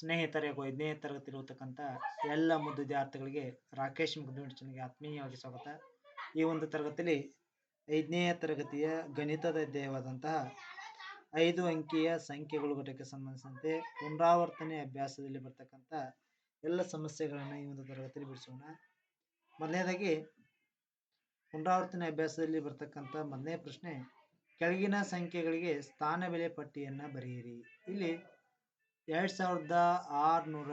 ಸ್ನೇಹಿತರೆ ಐದನೇ ತರಗತಿಲಿರ್ತಕ್ಕಂಥ ಎಲ್ಲ ಮುದ್ದು ವಿದ್ಯಾರ್ಥಿಗಳಿಗೆ ರಾಕೇಶ್ ಮುಗ್ದುಂಡಚನಿಗೆ ಆತ್ಮೀಯವಾಗಿ ಸ್ವಾಗತ. ಈ ಒಂದು ತರಗತಿಯಲ್ಲಿ ಐದನೇ ತರಗತಿಯ ಗಣಿತದ ಅಧ್ಯಾಯವಾದಂತಹ ಐದು ಅಂಕಿಯ ಸಂಖ್ಯೆಗಳು ಘಟಕಕ್ಕೆ ಸಂಬಂಧಿಸಿದಂತೆ ಪುನರಾವರ್ತನೆ ಅಭ್ಯಾಸದಲ್ಲಿ ಬರ್ತಕ್ಕಂಥ ಎಲ್ಲ ಸಮಸ್ಯೆಗಳನ್ನು ಈ ಒಂದು ತರಗತಿಯಲ್ಲಿ ಬಿಡಿಸೋಣ. ಮೊದಲನೇದಾಗಿ, ಪುನರಾವರ್ತನೆ ಅಭ್ಯಾಸದಲ್ಲಿ ಬರ್ತಕ್ಕಂಥ ಮೊದಲನೇ ಪ್ರಶ್ನೆ, ಕೆಳಗಿನ ಸಂಖ್ಯೆಗಳಿಗೆ ಸ್ಥಾನ ಬೆಲೆ ಪಟ್ಟಿಯನ್ನು ಬರೆಯಿರಿ. ಇಲ್ಲಿ ಎರಡು ಸಾವಿರದ ಆರುನೂರ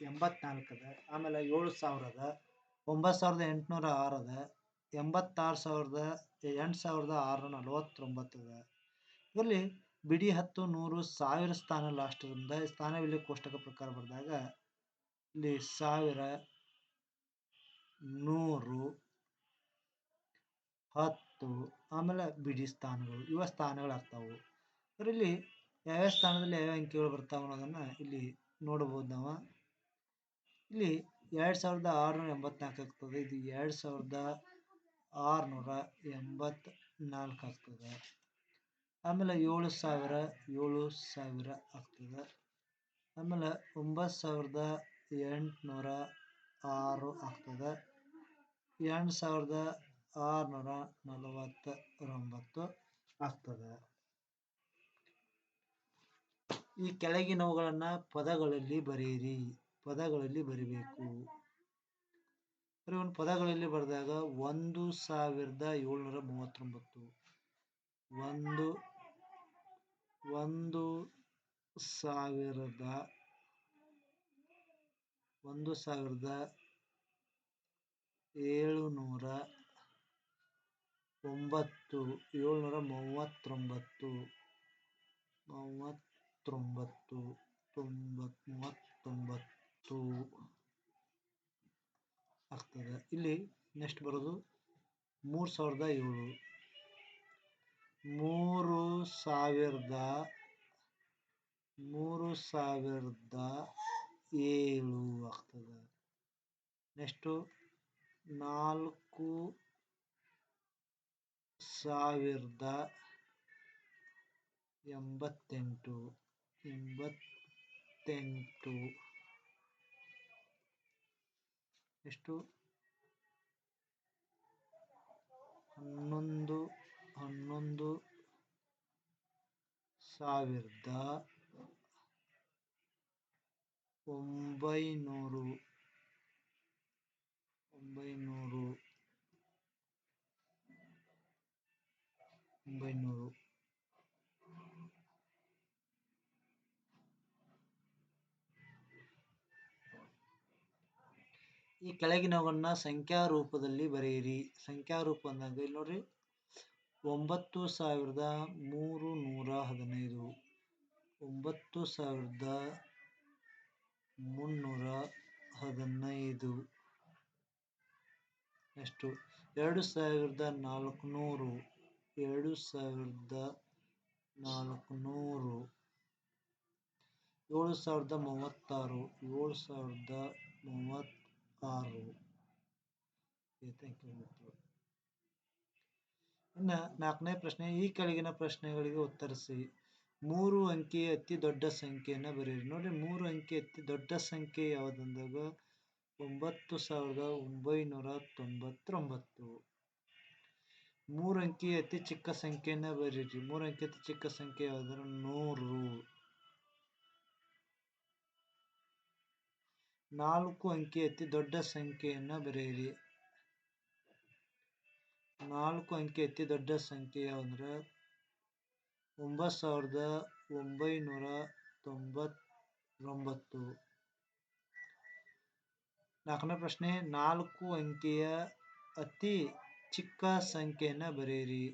ಎಂಬತ್ನಾಲ್ಕದ, ಆಮೇಲೆ ಏಳು ಸಾವಿರದ ಒಂಬತ್ತು ಸಾವಿರದ ಎಂಟುನೂರ ಆರದ ಎಂಬತ್ತಾರು ಸಾವಿರದ ಎಂಟು ಸಾವಿರದ ಆರುನೂರ ನಲವತ್ತೊಂಬತ್ತದ. ಇದರಲ್ಲಿ ಬಿಡಿ ಹತ್ತು ನೂರು ಸಾವಿರ ಸ್ಥಾನ ಲಾಸ್ಟ್ರಿಂದ ಸ್ಥಾನವಿಲ್ಲ ಕೋಷ್ಟಕ ಪ್ರಕಾರ ಬರೆದಾಗ ಇಲ್ಲಿ ಸಾವಿರ ನೂರು ಹತ್ತು, ಆಮೇಲೆ ಬಿಡಿ ಸ್ಥಾನಗಳು, ಇವ ಸ್ಥಾನಗಳಾಗ್ತಾವು ಇದರಲ್ಲಿ ಯಾವ್ಯಾವ ಸ್ಥಾನದಲ್ಲಿ ಯಾವ್ಯಾವ ಅಂಕಿಗಳು ಬರ್ತಾವ ಅನ್ನೋದನ್ನ ಇಲ್ಲಿ ನೋಡಬಹುದು ನಾವು. ಇಲ್ಲಿ ಎರಡ್ ಸಾವಿರದ ಆರುನೂರ ಎಂಬತ್ನಾಲ್ಕು ಆಗ್ತದೆ. ಇದು ಎರಡ್ ಸಾವಿರದ ಆರುನೂರ ಎಂಬತ್ ನಾಲ್ಕು ಆಗ್ತದೆ. ಆಮೇಲೆ ಏಳು ಸಾವಿರ ಏಳು ಸಾವಿರ ಆಗ್ತದೆ. ಆಮೇಲೆ ಒಂಬತ್ತು ಸಾವಿರದ ಎಂಟುನೂರ ಆರು ಆಗ್ತದೆ. ಎಂಟು ಸಾವಿರದ ಆರುನೂರ ನಲವತ್ತೊಂಬತ್ತು ಆಗ್ತದೆ. ಈ ಕೆಳಗಿನವುಗಳನ್ನ ಪದಗಳಲ್ಲಿ ಬರೆಯಿರಿ. ಪದಗಳಲ್ಲಿ ಬರಿಬೇಕು. ಒಂದು ಪದಗಳಲ್ಲಿ ಬರೆದಾಗ ಒಂದು ಸಾವಿರದ ಏಳ್ನೂರ ಮೂವತ್ತೊಂಬತ್ತು. ಒಂದು ಒಂದು ಸಾವಿರದ ಒಂದು ಸಾವಿರದ ಏಳುನೂರ ಒಂಬತ್ತು, ಏಳ್ನೂರ ಮೂವತ್ತೊಂಬತ್ತು. ಮೂವತ್ತೊಂಬತ್ತು ತೊಂಬತ್ ಮೂವತ್ತೊಂಬತ್ತು ಆಗ್ತದೆ. ಇಲ್ಲಿ ನೆಕ್ಸ್ಟ್ ಬರೋದು ಮೂರು ಸಾವಿರದ ಏಳು. ಮೂರು ಸಾವಿರದ ಮೂರು ಸಾವಿರದ ಏಳು ಆಗ್ತದೆ. ನೆಕ್ಸ್ಟು ನಾಲ್ಕು ಸಾವಿರದ ಎಂಬತ್ತೆಂಟು. ಎಂಬತ್ತೆಂಟು. ಎಷ್ಟು? ಹನ್ನೊಂದು ಹನ್ನೊಂದು ಸಾವಿರದ ಒಂಬೈನೂರು ಒಂಬೈನೂರು ಒಂಬೈನೂರು. ಈ ಕೆಳಗಿನವನ್ನ ಸಂಖ್ಯಾ ರೂಪದಲ್ಲಿ ಬರೆಯಿರಿ. ಸಂಖ್ಯಾ ರೂಪ ಅಂದಾಗ ಇಲ್ಲಿ ನೋಡ್ರಿ, ಒಂಬತ್ತು ಸಾವಿರದ ಮೂರು ನೂರ ಹದಿನೈದು, ಒಂಬತ್ತು ಸಾವಿರದ ಮುನ್ನೂರ ಹದಿನೈದು. ಎಷ್ಟು? ಎರಡು ಸಾವಿರದ ನಾಲ್ಕುನೂರು, ಎರಡು ಸಾವಿರದ ನಾಲ್ಕುನೂರು, ಏಳು ಸಾವಿರದ ಮೂವತ್ತಾರು, ಏಳು ಸಾವಿರದ ಮೂವತ್ತಾರು ಇನ್ನು ನಾಲ್ಕನೇ ಪ್ರಶ್ನೆ, ಈ ಕೆಳಗಿನ ಪ್ರಶ್ನೆಗಳಿಗೆ ಉತ್ತರಿಸಿ. ಮೂರು ಅಂಕಿ ಅತಿ ದೊಡ್ಡ ಸಂಖ್ಯೆಯನ್ನು ಬರೀರಿ ನೋಡಿ ಮೂರು ಅಂಕಿ ಅತಿ ದೊಡ್ಡ ಸಂಖ್ಯೆ ಯಾವುದಂದಾಗ? ಒಂಬತ್ತು ಸಾವಿರದ ಒಂಬೈನೂರ ತೊಂಬತ್ತೊಂಬತ್ತು. ಮೂರು ಅಂಕಿ ಅತಿ ಚಿಕ್ಕ ಸಂಖ್ಯೆಯನ್ನು ಬರೀರಿ ಮೂರು ಅಂಕಿ ಅತಿ ಚಿಕ್ಕ ಸಂಖ್ಯೆ ಯಾವ್ದಾರ ನೂರು. ನಾಲ್ಕು ಅಂಕಿ ಅತಿ ದೊಡ್ಡ ಸಂಖ್ಯೆಯನ್ನು ಬರೆಯಿರಿ. ನಾಲ್ಕು ಅಂಕಿ ಅತಿ ದೊಡ್ಡ ಸಂಖ್ಯೆ ಯಾವಂದ್ರೆ ಒಂಬತ್ತು ಸಾವಿರದ ಒಂಬೈನೂರ ತೊಂಬತ್ತೊಂಬತ್ತು. ನಾಲ್ಕನೇ ಪ್ರಶ್ನೆ, ನಾಲ್ಕು ಅಂಕಿಯ ಅತಿ ಚಿಕ್ಕ ಸಂಖ್ಯೆಯನ್ನು ಬರೆಯಿರಿ.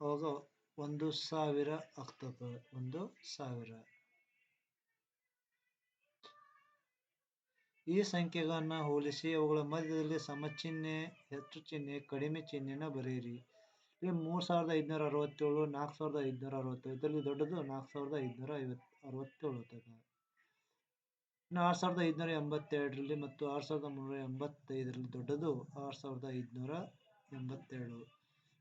ಅವಾಗ ಒಂದು ಸಾವಿರ ಆಗ್ತದೆ, ಒಂದು ಸಾವಿರ. ಈ ಸಂಖ್ಯೆಗಳನ್ನು ಹೋಲಿಸಿ ಅವುಗಳ ಮಧ್ಯದಲ್ಲಿ ಸಮಚಿಹ್ನೆ, ಹೆಚ್ಚು ಚಿಹ್ನೆ, ಕಡಿಮೆ ಚಿಹ್ನೆನ ಬರೆಯಿರಿ. ಇಲ್ಲಿ ಮೂರು ಸಾವಿರದ ಐದುನೂರ ಅರವತ್ತೇಳು, ನಾಲ್ಕು ಸಾವಿರದ ಐದುನೂರ ಅರವತ್ತೇಳು ಇದರಲ್ಲಿ ದೊಡ್ಡದು ನಾಲ್ಕು ಸಾವಿರದ ಐದುನೂರ ಐವತ್ತು ಅರವತ್ತೇಳು ಇನ್ನು ಆರು ಸಾವಿರದ ಐದುನೂರ ಎಂಬತ್ತೆರಡರಲ್ಲಿ ಮತ್ತು ಆರು ಸಾವಿರದ ಮುನ್ನೂರ ಎಂಬತ್ತೈದರಲ್ಲಿ ದೊಡ್ಡದು ಆರು ಸಾವಿರದ ಐದುನೂರ ಎಂಬತ್ತೇಳು.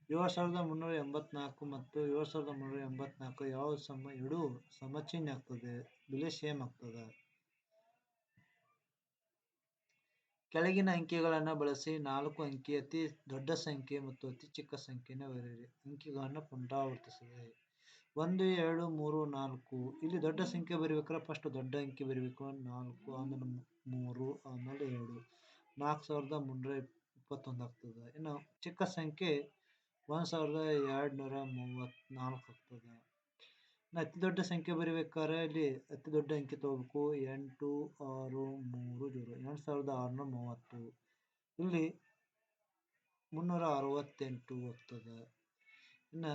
ಏಳು ಸಾವಿರದ ಮುನ್ನೂರ ಎಂಬತ್ನಾಲ್ಕು ಮತ್ತು ಏಳು ಸಾವಿರದ ಮುನ್ನೂರ ಎಂಬತ್ನಾಲ್ಕು ಯಾವ ಸಮ, ಎರಡೂ ಸಮಚಿಹ್ನೆ ಆಗ್ತದೆ ಬೆಲೆ ಸೇಮ್ ಆಗ್ತದೆ. ಕೆಳಗಿನ ಅಂಕಿಗಳನ್ನು ಬಳಸಿ ನಾಲ್ಕು ಅಂಕಿ ಅತಿ ದೊಡ್ಡ ಸಂಖ್ಯೆ ಮತ್ತು ಅತಿ ಚಿಕ್ಕ ಸಂಖ್ಯೆಯನ್ನು ಬರೆಯಿರಿ. ಅಂಕಿಗಳನ್ನು ಪುನರಾವರ್ತಿಸಿದೆ ಒಂದು, ಎರಡು, ಮೂರು, ನಾಲ್ಕು. ಇಲ್ಲಿ ದೊಡ್ಡ ಸಂಖ್ಯೆ ಬರೀಬೇಕಾದ್ರೆ ಫಸ್ಟ್ ದೊಡ್ಡ ಅಂಕಿ ಬರಿಬೇಕು. ನಾಲ್ಕು ಆಮೇಲೆ ಮೂರು ಆಮೇಲೆ ಎರಡು. ನಾಲ್ಕು ಸಾವಿರದ ಮುನ್ನೂರ ಇಪ್ಪತ್ತೊಂದು ಆಗ್ತದೆ. ಇನ್ನು ಚಿಕ್ಕ ಸಂಖ್ಯೆ ಒಂದು ಸಾವಿರದ ಎರಡು ನೂರ ಮೂವತ್ತ್ನಾಲ್ಕು ಆಗ್ತದೆ. ಅತಿ ದೊಡ್ಡ ಸಂಖ್ಯೆ ಬರಿಬೇಕಾದ್ರೆ ಇಲ್ಲಿ ಅತಿ ದೊಡ್ಡ ಅಂಕಿ ತಗೋಬೇಕು. ಎಂಟು, ಆರು, ಮೂರು, ಜೀರೋ ಎಂಟು ಸಾವಿರದ ಆರುನೂರ ಮೂವತ್ತು. ಇಲ್ಲಿ ಮುನ್ನೂರ ಅರವತ್ತೆಂಟು ಹೋಗ್ತದೆ ಇನ್ನು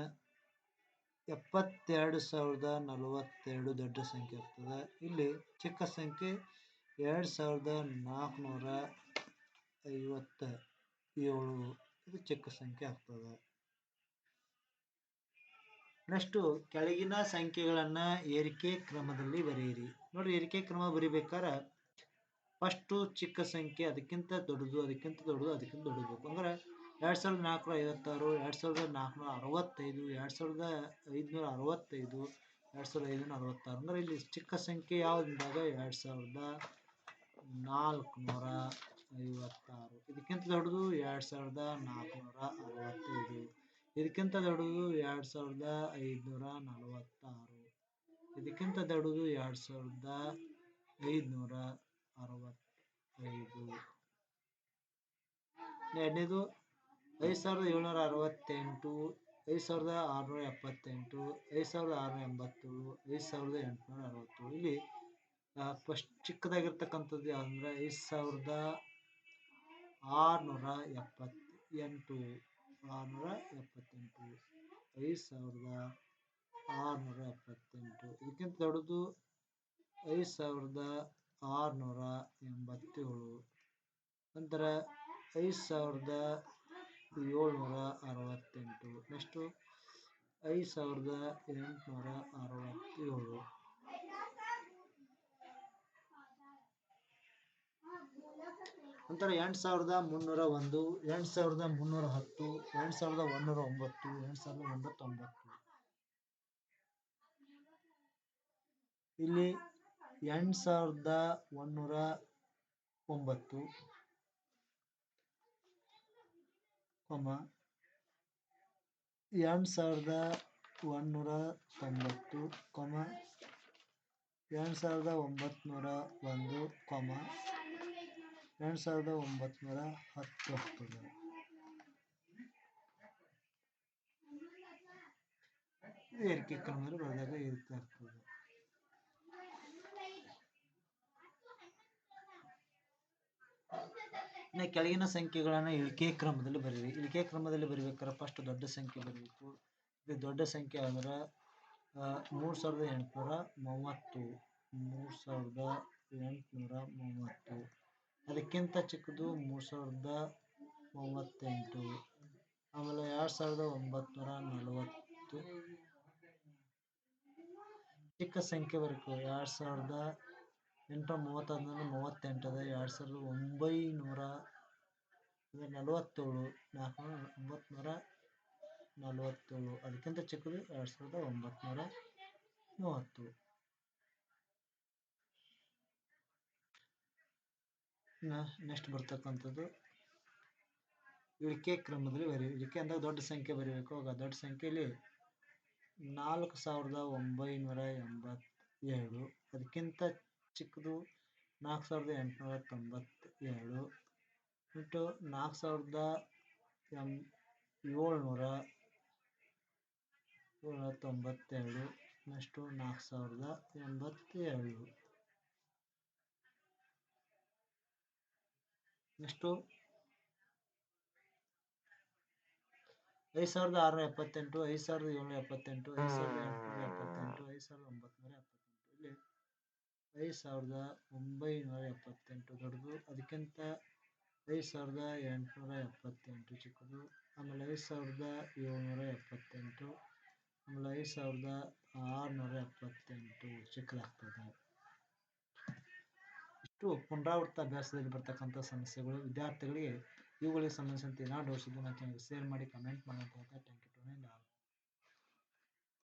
ಎಪ್ಪತ್ತೆರಡು ಸಾವಿರದ ನಲವತ್ತೆರಡು ದೊಡ್ಡ ಸಂಖ್ಯೆ ಇರ್ತದೆ ಇಲ್ಲಿ ಚಿಕ್ಕ ಸಂಖ್ಯೆ ಎರಡು ಸಾವಿರದ ನಾಲ್ಕುನೂರ ಐವತ್ತ ಏಳು ಇದು ಚಿಕ್ಕ ಸಂಖ್ಯೆ ಆಗ್ತದೆ. ನೆಕ್ಸ್ಟು ಕೆಳಗಿನ ಸಂಖ್ಯೆಗಳನ್ನು ಏರಿಕೆ ಕ್ರಮದಲ್ಲಿ ಬರೆಯಿರಿ. ನೋಡ್ರಿ, ಏರಿಕೆ ಕ್ರಮ ಬರಿಬೇಕಾದ್ರೆ ಫಸ್ಟು ಚಿಕ್ಕ ಸಂಖ್ಯೆ, ಅದಕ್ಕಿಂತ ದೊಡ್ಡದು ಅದಕ್ಕಿಂತ ದೊಡ್ಡದು ಅದಕ್ಕಿಂತ ದೊಡ್ಡದು. ಅಂದ್ರೆ ಎರಡು ಸಾವಿರದ ನಾಲ್ಕುನೂರ ಐವತ್ತಾರು, ಎರಡು ಸಾವಿರದ ನಾಲ್ಕುನೂರ ಅರವತ್ತೈದು, ಎರಡು ಸಾವಿರದ ಐದುನೂರ ಅರವತ್ತೈದು, ಎರಡು ಸಾವಿರದ ಐದುನೂರ ಅರವತ್ತಾರು. ಅಂದ್ರೆ ಇಲ್ಲಿ ಚಿಕ್ಕ ಸಂಖ್ಯೆ ಯಾವುದಂದಾಗ ಎರಡು ಸಾವಿರದ ನಾಲ್ಕುನೂರ ಐವತ್ತಾರು. ಇದಕ್ಕಿಂತ ದೊಡ್ಡದು ಎರಡು ಸಾವಿರದ ನಾಲ್ಕುನೂರ ಅರವತ್ತೈದು. ಇದಕ್ಕಿಂತ ದೊಡ್ಡದು ಎರಡು ಸಾವಿರದ ಐದುನೂರ ನಲವತ್ತಾರು. ಇದಕ್ಕಿಂತ ದೊಡ್ಡದು ಎರಡು ಸಾವಿರದ ಐದುನೂರ ಅರವತ್ತೈದು. ಎರಡನೇದು ಐದು ಸಾವಿರದ ಏಳ್ನೂರ ಅರವತ್ತೆಂಟು, ಐದು ಸಾವಿರದ ಆರುನೂರ ಎಪ್ಪತ್ತೆಂಟು, ಐದು ಸಾವಿರದ ಆರುನೂರ ಎಂಬತ್ತೇಳು, ಐದು ಸಾವಿರದ ಎಂಟುನೂರ ಅರವತ್ತು ಇಲ್ಲಿ ಫಸ್ಟ್ ಚಿಕ್ಕದಾಗಿರ್ತಕ್ಕಂಥದ್ದು ಯಾವುದಂದ್ರೆ ಐದು ಸಾವಿರದ ಆರುನೂರ ಎಪ್ಪತ್ತೆಂಟು. ಆರುನೂರ ಎಪ್ಪತ್ತೆಂಟು. ಐದು ಸಾವಿರದ ಆರುನೂರ ಎಪ್ಪತ್ತೆಂಟು. ಇದಕ್ಕಿಂತ ದೊಡ್ಡದು ಐದು ಸಾವಿರದ ಆರುನೂರ ಎಂಬತ್ತೇಳು. ನಂತರ ಐದು ಸಾವಿರದ ಏಳ್ನೂರ ಅರವತ್ತೆಂಟು. ನೆಕ್ಸ್ಟು ಐದು ಸಾವಿರದ ಎಂಟುನೂರ ಅರವತ್ತೇಳು. ನಂತರ ಎಂಟು ಸಾವಿರದ ಮುನ್ನೂರ ಒಂದು, ಎಂಟು ಸಾವಿರದ ಮುನ್ನೂರ ಹತ್ತು, ಎಂಟು ಸಾವಿರದ ಒಂದೂರ ಒಂಬತ್ತು, ಎಂಟು ಸಾವಿರದ ಒಂಬತ್ತೊಂಬತ್ತು. ಇಲ್ಲಿ ಎಂಟು ಸಾವಿರದ ಒಂದೂರ ಒಂಬತ್ತು ಕೊಮ ಎಂಟು ಸಾವಿರದ ಒಂದೂರ ತೊಂಬತ್ತು ಕೊಮ ಎರಡು ಸಾವಿರದ ಒಂಬತ್ನೂರ ಒಂದು ಕೊಮ ಎಂಟು ಸಾವಿರದ ಒಂಬತ್ನೂರ ಹತ್ತು ಆಗ್ತದೆ ಏರಿಕೆ ಕ್ರಮದಲ್ಲಿ ಬರೆದಾಗ ಇರ್ತಾ ಇರ್ತದೆ ಇನ್ನು ಕೆಳಗಿನ ಸಂಖ್ಯೆಗಳನ್ನು ಇಳಿಕೆ ಕ್ರಮದಲ್ಲಿ ಬರೀರಿ. ಇಳಿಕೆ ಕ್ರಮದಲ್ಲಿ ಬರಿಬೇಕಾದ್ರೆ ಫಸ್ಟ್ ದೊಡ್ಡ ಸಂಖ್ಯೆ ಬರಬೇಕು. ಇದು ದೊಡ್ಡ ಸಂಖ್ಯೆ ಅಂದ್ರೆ ಮೂರು ಸಾವಿರದ ಎಂಟುನೂರ ಮೂವತ್ತು. ಮೂರು ಸಾವಿರದ ಎಂಟುನೂರ ಮೂವತ್ತು. ಅದಕ್ಕಿಂತ ಚಿಕ್ಕದು ಮೂರು ಸಾವಿರದ ಮೂವತ್ತೆಂಟು ಆಮೇಲೆ ಎರಡು ಸಾವಿರದ ಒಂಬತ್ನೂರ ನಲವತ್ತು ಚಿಕ್ಕ ಸಂಖ್ಯೆ ಬರಬೇಕು ಎರಡು ಸಾವಿರದ ಎಂಟು ಮೂವತ್ತೊಂದರಿಂದ ಮೂವತ್ತೆಂಟು ಅದ ಎರಡು ಸಾವಿರದ ಒಂಬೈನೂರ ನಲವತ್ತೇಳು ನಾಲ್ಕು ಒಂಬತ್ನೂರ ನಲವತ್ತೇಳು ಅದಕ್ಕಿಂತ ಚಿಕ್ಕದು ಎರಡು ಸಾವಿರದ ಒಂಬತ್ನೂರ ಮೂವತ್ತು ನೆಕ್ಸ್ಟ್ ಬರ್ತಕ್ಕಂಥದ್ದು. ಇಳಿಕೆ ಕ್ರಮದಲ್ಲಿ ಬರೀ ಇಳಿಕೆ ಅಂದಾಗ ದೊಡ್ಡ ಸಂಖ್ಯೆ ಬರೀಬೇಕು. ಆಗ ದೊಡ್ಡ ಸಂಖ್ಯೆಯಲ್ಲಿ ನಾಲ್ಕು ಸಾವಿರದ ಒಂಬೈನೂರ ಎಂಬತ್ತೇಳು. ಅದಕ್ಕಿಂತ ಚಿಕ್ಕದು ನಾಲ್ಕು ಸಾವಿರದ ಎಂಟುನೂರ ತೊಂಬತ್ತೇಳು. ಬಿಟ್ಟು ನಾಲ್ಕು ಸಾವಿರದ ಎಂ, ಏಳ್ನೂರ ಏಳ್ನೂರ ತೊಂಬತ್ತೆರಡು ನೆಕ್ಸ್ಟು ನಾಲ್ಕು ಸಾವಿರದ ಎಂಬತ್ತೇಳು. ನೆಕ್ಸ್ಟು ಐದು ಸಾವಿರದ ಆರುನೂರ ಎಪ್ಪತ್ತೆಂಟು ಐದು ಸಾವಿರದ ಏಳ್ನೂರ ಎಪ್ಪತ್ತೆಂಟು ಐದು ಸಾವಿರದ ಎಂಟುನೂರ ಎಪ್ಪತ್ತೆಂಟು ಐದು ಸಾವಿರದ ಒಂಬತ್ತುನೂರ ಎಪ್ಪತ್ತೆಂಟು ಇಲ್ಲಿ ಐದು ಸಾವಿರದ ಒಂಬೈನೂರ ಎಪ್ಪತ್ತೆಂಟು ದೊಡ್ಡದು. ಅದಕ್ಕಿಂತ ಐದು ಸಾವಿರದ ಎಂಟುನೂರ ಎಪ್ಪತ್ತೆಂಟು ಚಿಕ್ಕದು. ಆಮೇಲೆ ಐದು ಸಾವಿರದ ಏಳ್ನೂರ ಎಪ್ಪತ್ತೆಂಟು ಆಮೇಲೆ ಐದು ಸಾವಿರದ ಆರುನೂರ ಎಪ್ಪತ್ತೆಂಟು ಚಿಕ್ಕದಾಗ್ತದೆ. ಇಷ್ಟು ಪುನರಾವರ್ತ ಅಭ್ಯಾಸದಲ್ಲಿ ಬರ್ತಕ್ಕಂಥ ಸಮಸ್ಯೆಗಳು, ವಿದ್ಯಾರ್ಥಿಗಳಿಗೆ ಇವುಗಳಿಗೆ ಸಂಬಂಧಿಸಿದಂತೆ ಏನಾದ್ರು ಶೇರ್ ಮಾಡಿ ಕಮೆಂಟ್ ಮಾಡಿ ಅಂತ ಹೇಳ್ತಾ ಥ್ಯಾಂಕ್ ಯು ಟು